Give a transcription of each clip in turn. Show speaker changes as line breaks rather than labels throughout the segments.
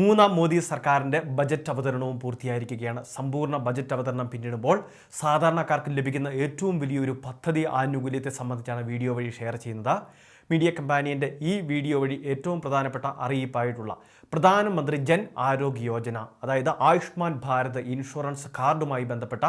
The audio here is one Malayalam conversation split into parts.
മൂന്നാം മോദി സർക്കാരിന്റെ ബജറ്റ് അവതരണവും പൂർത്തിയായിരിക്കുകയാണ്. സമ്പൂർണ ബജറ്റ് അവതരണം പിന്നിടുമ്പോൾ സാധാരണക്കാർക്ക് ലഭിക്കുന്ന ഏറ്റവും വലിയൊരു പദ്ധതി ആനുകൂല്യത്തെ സംബന്ധിച്ചാണ് വീഡിയോ വഴി ഷെയർ ചെയ്യുന്നത്. മീഡിയ കമ്പാനിയന്റെ ഈ വീഡിയോ വഴി ഏറ്റവും പ്രധാനപ്പെട്ട അറിയിപ്പായിട്ടുള്ള പ്രധാനമന്ത്രി ജൻ ആരോഗ്യ യോജന അതായത് ആയുഷ്മാൻ ഭാരത് ഇൻഷുറൻസ് കാർഡുമായി ബന്ധപ്പെട്ട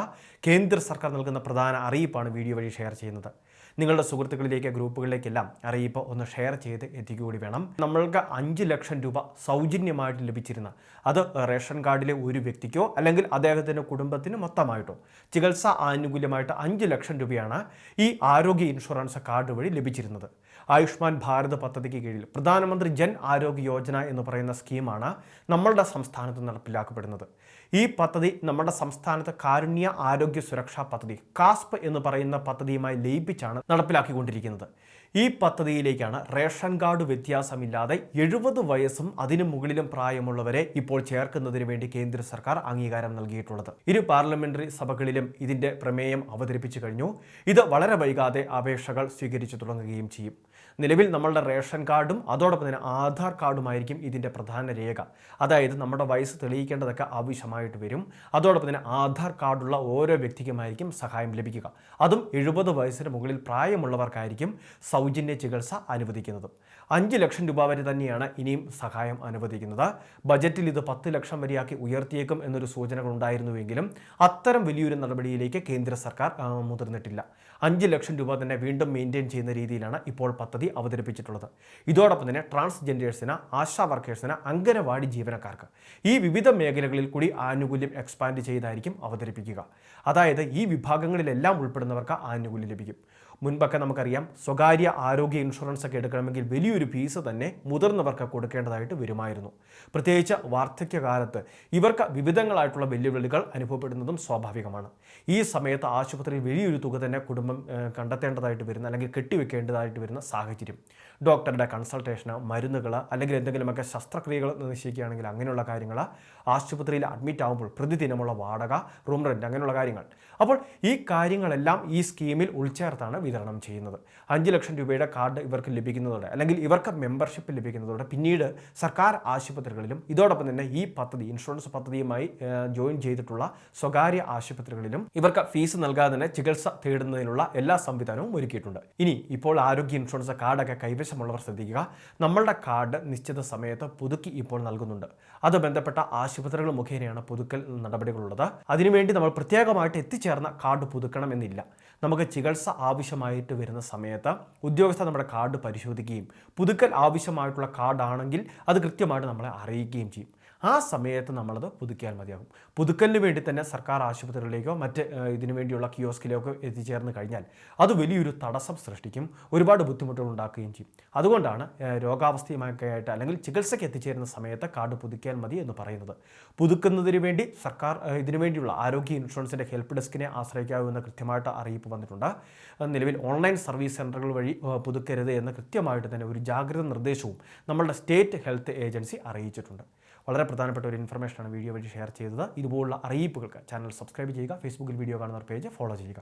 കേന്ദ്ര സർക്കാർ നൽകുന്ന പ്രധാന അറിയിപ്പാണ് വീഡിയോ വഴി ഷെയർ ചെയ്യുന്നത്. നിങ്ങളുടെ സുഹൃത്തുക്കളിലേക്ക് ഗ്രൂപ്പുകളിലേക്കെല്ലാം അറിയിപ്പ് ഒന്ന് ഷെയർ ചെയ്ത് എത്തിക്കുകൂടി വേണം. നമ്മൾക്ക് അഞ്ച് ലക്ഷം രൂപ സൗജന്യമായിട്ട് ലഭിച്ചിരുന്ന അത് റേഷൻ കാർഡിലെ ഒരു വ്യക്തിക്കോ അല്ലെങ്കിൽ അദ്ദേഹത്തിന്റെ കുടുംബത്തിന് മൊത്തമായിട്ടോ ചികിത്സാ ആനുകൂല്യമായിട്ട് അഞ്ച് ലക്ഷം രൂപയാണ് ഈ ആരോഗ്യ ഇൻഷുറൻസ് കാർഡ് വഴി ലഭിച്ചിരുന്നത്. ആയുഷ്മാൻ ഭാരത് പദ്ധതിക്ക് കീഴിൽ പ്രധാനമന്ത്രി ജൻ ആരോഗ്യ യോജന എന്ന് പറയുന്ന സ്കീമാണ് നമ്മളുടെ സംസ്ഥാനത്ത് നടപ്പിലാക്കപ്പെടുന്നത്. ഈ പദ്ധതി നമ്മുടെ സംസ്ഥാനത്ത് കാരുണ്യ ആരോഗ്യ സുരക്ഷാ പദ്ധതി കാസ്പ് എന്ന് പറയുന്ന പദ്ധതിയുമായി ലയിപ്പിച്ചാണ് നടപ്പിലാക്കിക്കൊണ്ടിരിക്കുന്നത്. ഈ പദ്ധതിയിലേക്കാണ് റേഷൻ കാർഡ് വ്യത്യാസമില്ലാതെ എഴുപത് വയസ്സും അതിനു മുകളിലും പ്രായമുള്ളവരെ ഇപ്പോൾ ചേർക്കുന്നതിന് വേണ്ടി കേന്ദ്ര സർക്കാർ അംഗീകാരം നൽകിയിട്ടുള്ളത്. ഇരു പാർലമെന്ററി സഭകളിലും ഇതിന്റെ പ്രമേയം അവതരിപ്പിച്ചു കഴിഞ്ഞു. ഇത് വളരെ വൈകാതെ അപേക്ഷകൾ സ്വീകരിച്ചു തുടങ്ങുകയും ചെയ്യും. നിലവിൽ നമ്മളുടെ റേഷൻ കാർഡും അതോടൊപ്പം തന്നെ ആധാർ കാർഡുമായിരിക്കും ഇതിന്റെ പ്രധാന രേഖ. അതായത് നമ്മുടെ വയസ്സ് തെളിയിക്കേണ്ടതൊക്കെ ആവശ്യമായിട്ട് വരും. അതോടൊപ്പം തന്നെ ആധാർ കാർഡുള്ള ഓരോ വ്യക്തിക്കുമായിരിക്കും സഹായം ലഭിക്കുക. അതും എഴുപത് വയസ്സിന് മുകളിൽ പ്രായമുള്ളവർക്കായിരിക്കും സൗജന്യ ചികിത്സ അനുവദിക്കുന്നത്. അഞ്ച് ലക്ഷം രൂപ വരെ തന്നെയാണ് ഇനിയും സഹായം അനുവദിക്കുന്നത്. ബജറ്റിൽ ഇത് പത്ത് ലക്ഷം വരെയാക്കി ഉയർത്തിയേക്കും എന്നൊരു സൂചനകളുണ്ടായിരുന്നുവെങ്കിലും അത്തരം വലിയൊരു നടപടിയിലേക്ക് കേന്ദ്ര സർക്കാർ മുതിർന്നിട്ടില്ല. അഞ്ച് ലക്ഷം രൂപ തന്നെ വീണ്ടും മെയിന്റെയിൻ ചെയ്യുന്ന രീതിയിലാണ് ഇപ്പോൾ പദ്ധതി അവതരിപ്പിച്ചിട്ടുള്ളത്. ഇതോടൊപ്പം തന്നെ ട്രാൻസ്ജെൻഡേഴ്സിന് ആശാ വർക്കേഴ്സിന് അംഗനവാടി ജീവനക്കാർക്ക് ഈ വിവിധ മേഖലകളിൽ കൂടി ആനുകൂല്യം എക്സ്പാൻഡ് ചെയ്തായിരിക്കും അവതരിപ്പിക്കുക. അതായത് ഈ വിഭാഗങ്ങളിലെല്ലാം ഉൾപ്പെടുന്നവർക്ക് ആനുകൂല്യം ലഭിക്കും. മുൻപൊക്കെ നമുക്കറിയാം സ്വകാര്യ ആരോഗ്യ ഇൻഷുറൻസ് ഒക്കെ എടുക്കണമെങ്കിൽ വലിയൊരു ഫീസ് തന്നെ മുതിർന്നവർക്ക് കൊടുക്കേണ്ടതായിട്ട് വരുമായിരുന്നു. പ്രത്യേകിച്ച് വാർദ്ധക്യകാലത്ത് ഇവർക്ക് വിവിധങ്ങളായിട്ടുള്ള വെല്ലുവിളികൾ അനുഭവപ്പെടുന്നതും സ്വാഭാവികമാണ്. ഈ സമയത്ത് ആശുപത്രിയിൽ വലിയൊരു തുക തന്നെ കുടുംബം കണ്ടെത്തേണ്ടതായിട്ട് വരുന്ന അല്ലെങ്കിൽ കെട്ടിവെക്കേണ്ടതായിട്ട് വരുന്ന സാഹചര്യം. ഡോക്ടറുടെ കൺസൾട്ടേഷന് മരുന്നുകൾ അല്ലെങ്കിൽ എന്തെങ്കിലുമൊക്കെ ശസ്ത്രക്രിയകൾ നിശ്ചയിക്കുകയാണെങ്കിൽ അങ്ങനെയുള്ള കാര്യങ്ങൾ ആശുപത്രിയിൽ അഡ്മിറ്റ് ആകുമ്പോൾ പ്രതിദിനമുള്ള വാടക റൂം റെന്റ് അങ്ങനെയുള്ള കാര്യങ്ങൾ. അപ്പോൾ ഈ കാര്യങ്ങളെല്ലാം ഈ സ്കീമിൽ ഉൾച്ചേർത്താണ് ചെയ്യുന്നത്. അഞ്ച് ലക്ഷം രൂപയുടെ കാർഡ് ഇവർക്ക് ലഭിക്കുന്നതോടെ അല്ലെങ്കിൽ ഇവർക്ക് മെമ്പർഷിപ്പ് ലഭിക്കുന്നതോടെ പിന്നീട് സർക്കാർ ആശുപത്രികളിലും ഇതോടൊപ്പം തന്നെ ഈ പദ്ധതി ഇൻഷുറൻസ് പദ്ധതിയുമായി ജോയിൻ ചെയ്തിട്ടുള്ള സ്വകാര്യ ആശുപത്രികളിലും ഇവർക്ക് ഫീസ് നൽകാതെ തന്നെ ചികിത്സ തേടുന്നതിനുള്ള എല്ലാ സംവിധാനവും ഒരുക്കിയിട്ടുണ്ട്. ഇനി ഇപ്പോൾ ആരോഗ്യ ഇൻഷുറൻസ് കാർഡൊക്കെ കൈവശമുള്ളവർ ശ്രദ്ധിക്കുക. നമ്മളുടെ കാർഡ് നിശ്ചിത സമയത്ത് പുതുക്കി ഇപ്പോൾ നൽകുന്നുണ്ട്. അത് ബന്ധപ്പെട്ട ആശുപത്രികൾ മുഖേനയാണ് പുതുക്കൽ നടപടികളുള്ളത്. അതിനുവേണ്ടി നമ്മൾ പ്രത്യേകമായിട്ട് എത്തിച്ചേർന്ന കാർഡ് പുതുക്കണമെന്നില്ല. നമുക്ക് ചികിത്സ ആവശ്യമായിട്ട് വരുന്ന സമയത്ത് ഉദ്യോഗസ്ഥ നമ്മുടെ കാർഡ് പരിശോധിക്കുകയും പുതുക്കൽ ആവശ്യമായിട്ടുള്ള കാർഡാണെങ്കിൽ അത് കൃത്യമായിട്ട് നമ്മളെ അറിയിക്കുകയും ചെയ്യും. ആ സമയത്ത് നമ്മളത് പുതുക്കിയാൽ മതിയാകും. പുതുക്കലിന് വേണ്ടി തന്നെ സർക്കാർ ആശുപത്രികളിലേക്കോ മറ്റ് ഇതിനു വേണ്ടിയുള്ള കിയോസ്കിലേക്കോ എത്തിച്ചേർന്ന് കഴിഞ്ഞാൽ അത് വലിയൊരു തടസ്സം സൃഷ്ടിക്കും ഒരുപാട് ബുദ്ധിമുട്ടുകൾ ഉണ്ടാക്കുകയും ചെയ്യും. അതുകൊണ്ടാണ് രോഗാവസ്ഥയുമായിട്ട് അല്ലെങ്കിൽ ചികിത്സയ്ക്ക് എത്തിച്ചേരുന്ന സമയത്ത് കാർഡ് പുതുക്കിയാൽ മതി എന്ന് പറയുന്നത്. പുതുക്കുന്നതിന് വേണ്ടി സർക്കാർ ഇതിനു വേണ്ടിയുള്ള ആരോഗ്യ ഇൻഷുറൻസിന്റെ ഹെൽപ്പ് ഡെസ്കിനെ ആശ്രയിക്കാവുന്ന കൃത്യമായിട്ട് അറിയിപ്പ് വന്നിട്ടുണ്ട്. നിലവിൽ ഓൺലൈൻ സർവീസ് സെന്ററുകൾ വഴി പുതുക്കരുത് എന്ന് കൃത്യമായിട്ട് തന്നെ ഒരു ജാഗ്രത നിർദ്ദേശവും നമ്മളുടെ സ്റ്റേറ്റ് ഹെൽത്ത് ഏജൻസി അറിയിച്ചിട്ടുണ്ട്. വളരെ പ്രധാനപ്പെട്ട ഒരു ഇൻഫർമേഷനാണ് വീഡിയോ വഴി ഷെയർ ചെയ്തത്. ഇതുപോലുള്ള അറിയിപ്പുകൾക്ക് ചാനൽ സബ്സ്ക്രൈബ് ചെയ്യുക ഫേസ്ബുക്കിൽ വീഡിയോ കാണുന്ന പേജ് ഫോളോ ചെയ്യുക.